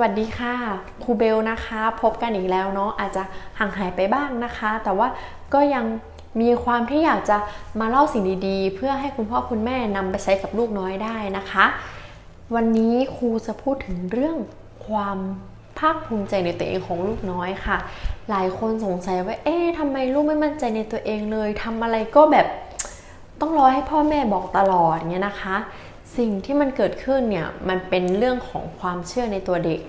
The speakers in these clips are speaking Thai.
วัสดีค่ะครูเบลนะคะ พบกันอีกแล้วเนาะอาจจะห่างหายไปบ้างนะคะ แต่ว่าก็ยังมีความที่อยากจะมาเล่าสิ่งดีๆ เพื่อให้คุณพ่อคุณแม่นำไปใช้กับลูกน้อยได้นะคะ วันนี้ครูจะพูดถึงเรื่องความภาคภูมิใจในตัวเองของลูกน้อยค่ะ หลายคนสงสัยว่า เอ๊ะทำไมลูกไม่มั่นใจในตัวเองเลยทำอะไรก็แบบต้องรอให้พ่อแม่บอกตลอดเงี้ยนะคะ สิ่งที่มันเกิดขึ้นเนี่ยมันเป็นเรื่องของความเชื่อในตัวเด็ก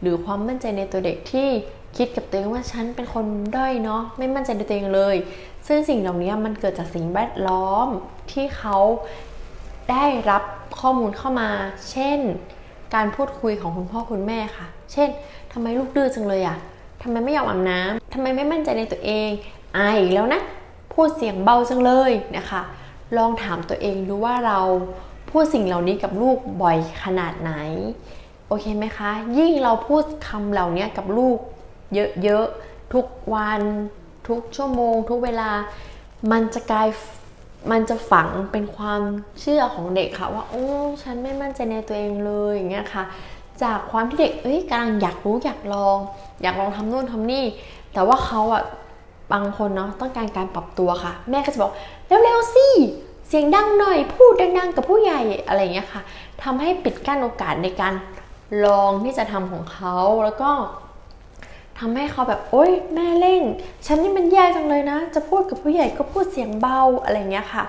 หรือความมั่นใจในตัวเด็กที่คิดกับตัวเองว่าฉันเป็นคนด้อยเนาะไม่มั่นใจในตัวเองเลย ซึ่งสิ่งเหล่านี้มันเกิดจากสิ่งแวดล้อมที่เขาได้รับข้อมูลเข้ามา เช่น การพูดคุยของคุณพ่อคุณแม่ค่ะ เช่นทำไมลูกดื้อจังเลยอะทำไมไม่ยอมอาบน้ำทำไมไม่มั่นใจในตัวเองอายอีกแล้วนะ พูดเสียงเบาจังเลยนะคะ ลองถามตัวเองดูว่าเรา พูดสิ่งเหล่านี้กับลูกบ่อยขนาดไหน โอเคไหมคะ ยิ่งเราพูดคำเหล่านี้กับลูกเยอะๆ ทุกวันทุกชั่วโมง ทุกเวลา มันจะกลายมันจะฝังเป็นความเชื่อของเด็กค่ะว่าโอ้ฉันไม่มั่นใจในตัวเองเลยอย่างเงี้ยค่ะ จากความที่เด็กเอ้ยกำลังอยากรู้อยากลอง อยากลองทำนู่นทำนี่ แต่ว่าเขาอะบางคนเนาะต้องการการปรับตัวค่ะ แม่ก็จะบอกเร็วๆสิ สียงดังหน่อยพูดดังๆกับผู้ใหญ่อะไรอย่างเงี้ยค่ะทำให้ปิดกั้นโอกาสในการลองที่จะทำของเขาแล้วก็ทำให้เขาแบบโอ๊ยแม่เร่ง ฉันนี่มันแย่จังเลยนะ จะพูดกับผู้ใหญ่ก็พูดเสียงเบาอะไรเงี้ยค่ะ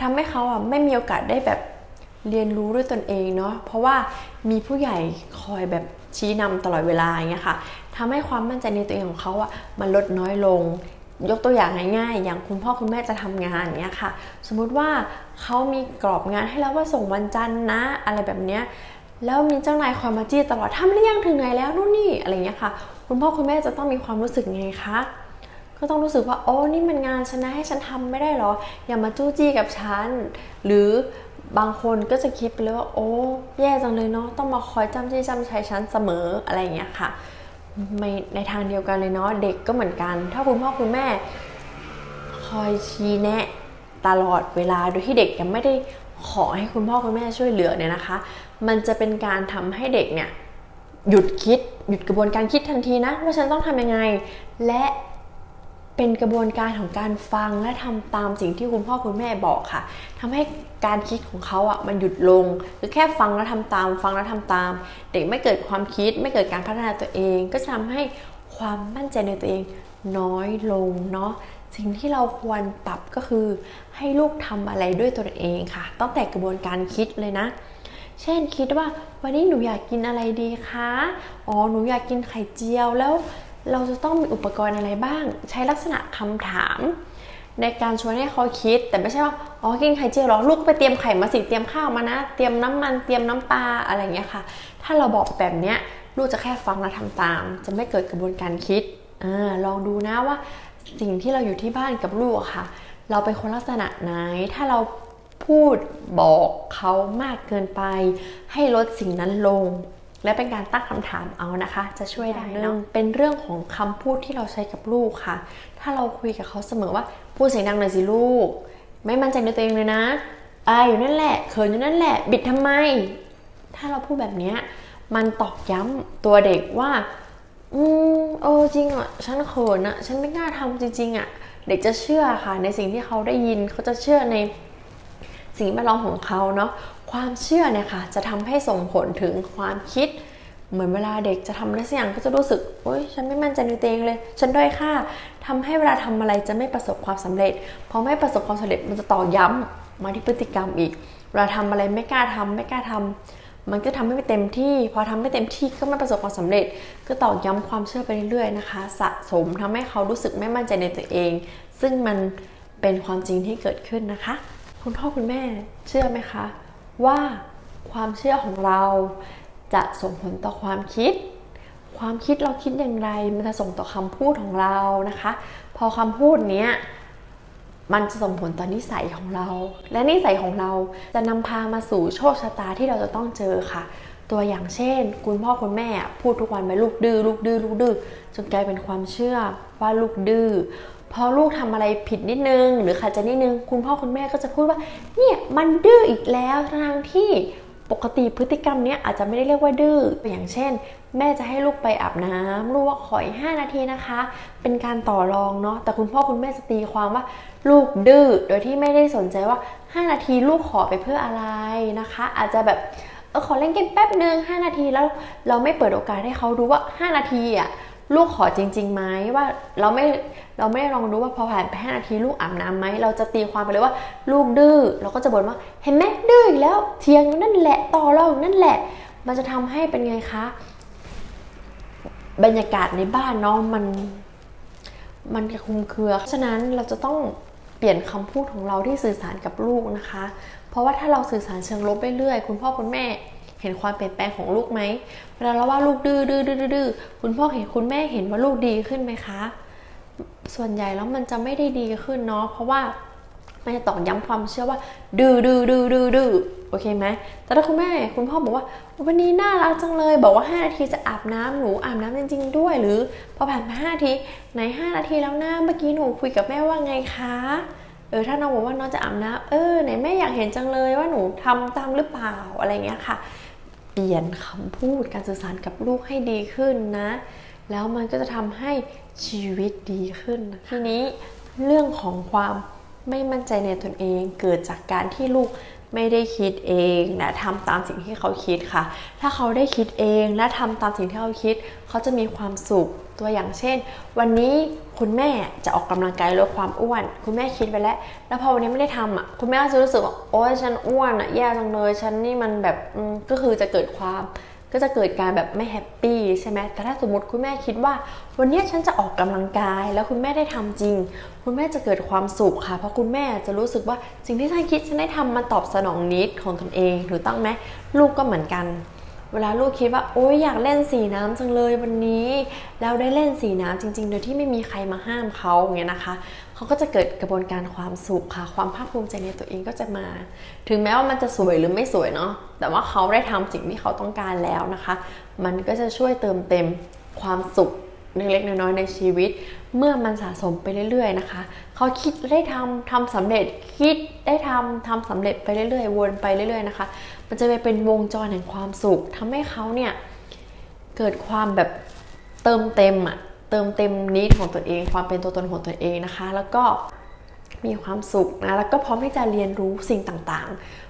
ทำให้เขาอะไม่มีโอกาสได้แบบเรียนรู้ด้วยตนเองเนาะเพราะว่ามีผู้ใหญ่คอยแบบชี้นำตลอดเวลาอย่างเงี้ยค่ะทำให้ความมั่นใจในตัวเองของเขาอะมันลดน้อยลง ยกตัวอย่างง่ายๆ อย่างคุณพ่อคุณแม่จะทำงานเนี้ยค่ะ สมมุติว่าเขามีกรอบงานให้แล้วว่าส่งวันจันทร์นะ อะไรแบบเนี้ย แล้วมีเจ้านายคอยมาจี้ตลอดทำหรือยังถึงไหนแล้วนู่นนี่อะไรเงี้ยค่ะ คุณพ่อคุณแม่จะต้องมีความรู้สึกไงคะ ก็ต้องรู้สึกว่าโอ้นี่มันงานฉันนะให้ฉันทำไม่ได้หรอ อย่ามาจู้จี้กับฉัน หรือบางคนก็จะคิดไปเลยว่าโอ้แย่จังเลยเนาะต้องมาคอยจำจี้จำชัยฉันเสมออะไรเงี้ยค่ะ ในทางเดียวกันเลยเนาะเด็กก็เหมือนกัน ถ้าคุณพ่อคุณแม่ คอยชี้แนะตลอดเวลาโดยที่เด็กยังไม่ได้ขอให้คุณพ่อคุณแม่ช่วยเหลือเนี่ยนะคะ มันจะเป็นการทำให้เด็กเนี่ยหยุดคิดหยุดกระบวนการคิดทันทีนะว่าฉันต้องทำยังไง และ เป็นกระบวนการของการฟังและทำตามสิ่งที่คุณพ่อคุณแม่บอกค่ะทำให้การคิดของเขาอะมันหยุดลงหรือแค่ฟังแล้วทำตาม ฟังแล้วทำตาม เด็กไม่เกิดความคิด ไม่เกิดการพัฒนาตัวเอง ก็จะทำให้ความมั่นใจในตัวเองน้อยลงเนาะสิ่งที่เราควรปรับก็คือ ให้ลูกทำอะไรด้วยตัวเองค่ะตั้งแต่กระบวนการคิดเลยนะ เช่นคิดว่าวันนี้หนูอยากกินอะไรดีคะอ๋อหนูอยากกินไข่เจียวแล้ว เราจะต้องมีอุปกรณ์อะไรบ้าง ใช้ลักษณะคำถาม ในการชวนให้เขาคิด แต่ไม่ใช่ว่าอ๋อกินไข่เจียวหรอลูกไปเตรียมไข่มาสิเตรียมข้าวมานะ เตรียมน้ำมันเตรียมน้ำปลาอะไรเงี้ยค่ะ ถ้าเราบอกแบบเนี้ยลูกจะแค่ฟังและทำตาม จะไม่เกิดกระบวนการคิดอลองดูนะว่าสิ่งที่เราอยู่ที่บ้านกับลูกอะค่ะ เราเป็นคนลักษณะไหนถ้าเราพูดบอกเขามากเกินไป ให้ลดสิ่งนั้นลง และเป็นการตั้งคำถามเอานะคะ จะช่วยได้เนาะเป็นเรื่องของคำพูดที่เราใช้กับลูกค่ะ ถ้าเราคุยกับเขาเสมอว่าพูดเสียงดังหน่อยสิลูก ไม่มั่นใจในตัวเองเลยนะอายอยู่นั่นแหละเขินอยู่นั่นแหละ บิดทำไม ถ้าเราพูดแบบเนี้ยมันตอกย้ำตัวเด็กว่า อืมเออจริงอะฉันเขินอะฉันไม่กล้าทำจริงๆอะเด็กจะเชื่อค่ะ ในสิ่งที่เขาได้ยินเขาจะเชื่อใน สิ่งแวดล้อมของเขาเนาะความเชื่อเนี่ยค่ะจะทำให้ส่งผลถึงความคิด เหมือนเวลาเด็กจะทำอะไรสักอย่างก็จะรู้สึกโอ๊ยฉันไม่มั่นใจในตัวเองเลย ฉันด้อยค่าทำให้เวลาทำอะไรจะไม่ประสบความสำเร็จพอไม่ประสบความสำเร็จมันจะต่อย้ำมาที่พฤติกรรมอีกเวลาทำอะไรไม่กล้าทำไม่กล้าทำมันก็ทำให้ไม่เต็มที่ พอทำไม่เต็มที่ก็ไม่ประสบความสำเร็จ ก็ตอกย้ำความเชื่อไปเรื่อยๆนะคะ สะสมทำให้เขารู้สึกไม่มั่นใจในตัวเอง ซึ่งมันเป็นความจริงที่เกิดขึ้นนะคะ คุณพ่อคุณแม่เชื่อไหมคะ ว่าความเชื่อของเราจะส่งผลต่อความคิด ความคิดเราคิดอย่างไร มันจะส่งต่อคำพูดของเรานะคะ พอคำพูดเนี้ยมันจะส่งผลต่อนนิสัยของเรา และนิสัยของเราจะนำพามาสู่โชคชะตาที่เราจะต้องเจอค่ะ ตัวอย่างเช่น คุณพ่อคุณแม่พูดทุกวันไปลูกดื้อลูกดื้อลูกดื้อจนกลายเป็นความเชื่อว่าลูกดื้อ พอลูกทำอะไรผิดนิดนึง หรือขัดใจนิดนึง คุณพ่อคุณแม่ก็จะพูดว่า เนี่ยมันดื้ออีกแล้วทั้งที่ปกติพฤติกรรมเนี้ยอาจจะไม่ได้เรียกว่าดื้ออย่างเช่น แม่จะให้ลูกไปอาบน้ำลูกว่าขออีก5นาทีนะคะ เป็นการต่อรองเนาะแต่คุณพ่อคุณแม่จะตีความว่า ลูกดื้อโดยที่ไม่ได้สนใจว่า 5 นาทีลูกขอไปเพื่ออะไรนะคะ อาจจะแบบเออขอเล่นเกมแป๊บหนึ่ง5นาทีแล้วเราไม่เปิดโอกาสให้เขาดูว่า 5 นาทีอะ ลูกขอจริงๆไหมว่าเราไม่เราไม่ได้ลองดูว่าพอผ่านไป5นาทีลูกอาบน้ำไหมเราจะตีความไปเลยว่าลูกดื้อเราก็จะบ่นว่าเห็นไหมดื้ออีกแล้วเทียงนั่นแหละต่อรองนั่นแหละ มันจะทำให้เป็นไงคะบรรยากาศในบ้านเนาะมันมันคุมเครือเพราะฉะนั้นเราจะต้องเปลี่ยนคำพูดของเราที่สื่อสารกับลูกนะคะ เพราะว่าถ้าเราสื่อสารเชิงลบเรื่อยๆคุณพ่อคุณแม่ เห็นความเปลี่ยนแปลงของลูกไหมเวลาเราว่าลูกดื้อดื้อดื้อดื้อคุณพ่อเห็นคุณแม่เห็นว่าลูกดีขึ้นไหมคะ ส่วนใหญ่แล้วมันจะไม่ได้ดีขึ้นเนาะเพราะว่ามันจะตอกย้ำความเชื่อว่าดื้อดื้อดื้อดื้อดื้อโอเคไหมแต่ถ้าคุณแม่คุณพ่อบอกว่า วันนี้น่ารักจังเลย บอกว่า 5 นาทีจะอาบน้ำหนูอาบน้ำจริง ๆ ด้วย หรือพอผ่านไป5นาทีไหน 5 นาทีแล้วนะเมื่อกี้หนูคุยกับแม่ว่าไงคะเออถ้าน้องบอกว่าน้องจะอาบน้ำเออไหนแม่อยากเห็นจังเลยว่าหนูทำตามหรือเปล่าอะไรเงี้ยค่ะ ปลี่ยนคำพูดการสื่อสารกับลูกให้ดีขึ้นนะ แล้วมันก็จะทำให้ชีวิตดีขึ้นทีนี้เรื่องของความไม่มั่นใจในตนเองเกิดจากการที่ลูก ไม่ได้คิดเองและทำตามสิ่งที่เขาคิดค่ะ ถ้าเขาได้คิดเองและทำตามสิ่งที่เขาคิด เขาจะมีความสุขตัวอย่างเช่น วันนี้คุณแม่จะออกกำลังกายลดความอ้วน คุณแม่คิดไปแล้ว แล้วพอวันนี้ไม่ได้ทำอะคุณแม่ก็จะรู้สึกว่าโอ๊ยฉันอ้วนอะแย่จังเลยฉันนี่มันแบบก็คือจะเกิดความ ก็จะเกิดการแบบไม่แฮปปี้ใช่ไหมแต่ถ้าสมมติคุณแม่คิดว่า วันนี้ฉันจะออกกำลังกาย แล้วคุณแม่ได้ทำจริง คุณแม่จะเกิดความสุขค่ะ เพราะคุณแม่จะรู้สึกว่าสิ่งที่ฉันคิดฉันได้ทำมันตอบสนองนิดของตนเองถูกต้องไหมลูกก็เหมือนกัน เวลาลูกคิดว่าโอ๊ยอยากเล่นสีน้ำจังเลยวันนี้แล้วได้เล่นสีน้ำจริง ๆ โดยที่ไม่มีใครมาห้ามเขาอย่างเงี้ยนะคะเขาก็จะเกิดกระบวนการความสุขค่ะ ความภาคภูมิใจในตัวเองก็จะมา ถึงแม้ว่ามันจะสวยหรือไม่สวยเนาะแต่ว่าเขาได้ทำสิ่งที่เขาต้องการแล้วนะคะ มันก็จะช่วยเติมเต็มความสุข เล็กๆน้อยๆในชีวิต เมื่อมันสะสมไปเรื่อยๆนะคะเขาคิดได้ทำทำสำเร็จคิดได้ทำทำสำเร็จไปเรื่อยๆ วนไปเรื่อยๆนะคะ มันจะไปเป็นวงจรแห่งความสุขทำให้เขาเนี่ยเกิดความแบบเติมเต็มอะเติมเต็มนิดของตัวเอง ความเป็นตัวตนของตัวเองนะคะ แล้วก็มีความสุขนะแล้วก็พร้อมที่จะเรียนรู้สิ่งต่างๆ